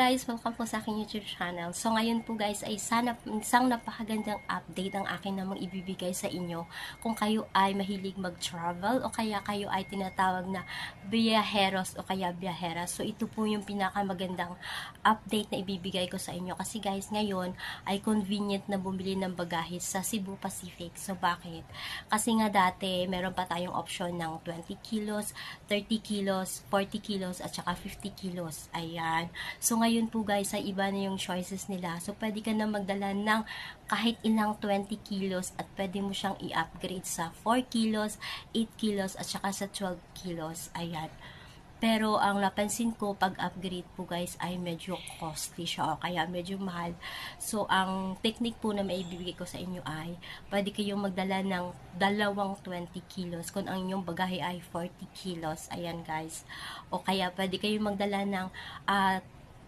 Guys, welcome po sa aking YouTube channel. So ngayon po guys ay sana isang napakagandang update ang akin namang ibibigay sa inyo kung kayo ay mahilig mag-travel o kaya kayo ay tinatawag na biyaheros o kaya biyaheras. So ito po yung pinakamagandang update na ibibigay ko sa inyo kasi guys ngayon ay convenient na bumili ng bagahe sa Cebu Pacific. So bakit? Kasi nga dati meron pa tayong option ng 20 kilos, 30 kilos, 40 kilos at saka 50 kilos. Ayan. So, ngayon po guys, ay iba na yung choices nila. So, pwede ka na magdala ng kahit ilang 20 kilos at pwede mo siyang i-upgrade sa 4 kilos, 8 kilos at saka sa 12 kilos. Ayan. Pero ang napansin ko pag upgrade po guys ay medyo costly siya o kaya medyo mahal. So ang technique po na maibibigay ko sa inyo ay pwede kayong magdala ng dalawang 20 kilos kung ang inyong bagahe ay 40 kilos. Ayan guys. O kaya pwede kayong magdala ng uh,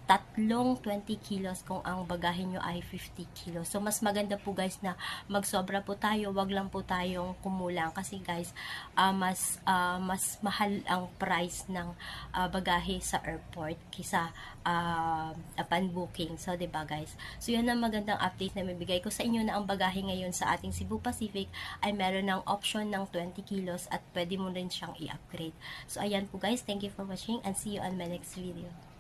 tatlong 20 kilos kung ang bagahe nyo ay 50 kilos. So, mas maganda po guys na magsobra po tayo, wag lang po tayong kumulang kasi guys, uh, mas, uh, mas mahal ang price ng uh, bagahe sa airport kisa uh, upon booking. So, ba diba guys? So, yan ang magandang update na mabigay ko sa inyo na ang bagahe ngayon sa ating Cebu Pacific ay meron ng option ng 20 kilos at pwede mo rin siyang i-upgrade. So, ayan po guys. Thank you for watching and see you on my next video.